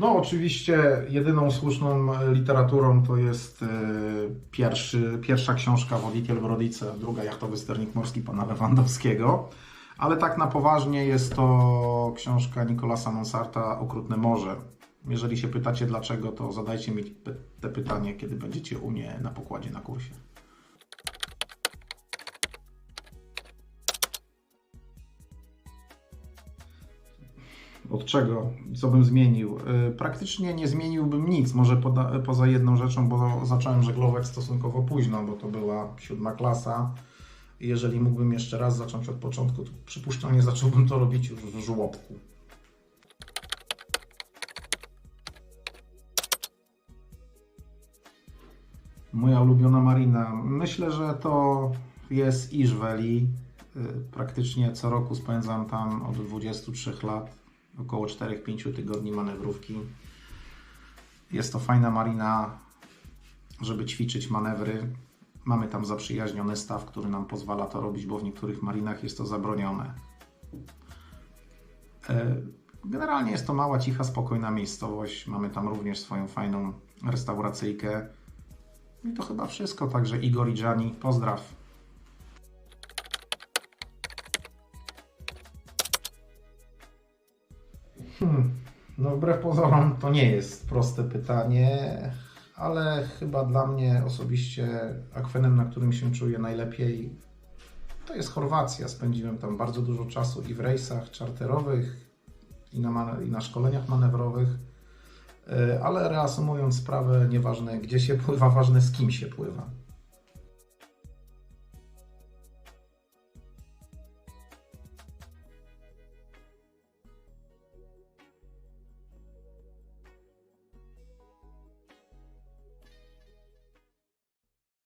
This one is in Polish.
No, oczywiście jedyną słuszną literaturą to jest e, pierwszy, pierwsza książka Woditiel w Rodice, druga Jachtowy sternik morski pana Lewandowskiego. Ale tak na poważnie jest to książka Nicolasa Monsarta Okrutne Morze. Jeżeli się pytacie dlaczego, to zadajcie mi te pytanie, kiedy będziecie u mnie na pokładzie na kursie. Od czego? Co bym zmienił? Yy, Praktycznie nie zmieniłbym nic, może poda, poza jedną rzeczą, bo zacząłem żeglować stosunkowo późno, bo to była siódma klasa. Jeżeli mógłbym jeszcze raz zacząć od początku, to przypuszczalnie zacząłbym to robić już w żłobku. Moja ulubiona marina. Myślę, że to jest Iżweli. Y, Praktycznie co roku spędzam tam od 23 lat, około 4-5 tygodni manewrówki. Jest to fajna marina, żeby ćwiczyć manewry. Mamy tam zaprzyjaźniony staw, który nam pozwala to robić, bo w niektórych marinach jest to zabronione. E, Generalnie jest to mała, cicha, spokojna miejscowość. Mamy tam również swoją fajną restauracyjkę. I to chyba wszystko. Także Igor i Gianni, pozdraw. Hmm. No wbrew pozorom to nie jest proste pytanie, ale chyba dla mnie osobiście akwenem, na którym się czuję najlepiej, to jest Chorwacja. Spędziłem tam bardzo dużo czasu i w rejsach czarterowych, i na, i na szkoleniach manewrowych. E, Ale reasumując sprawę, nieważne gdzie się pływa, ważne z kim się pływa.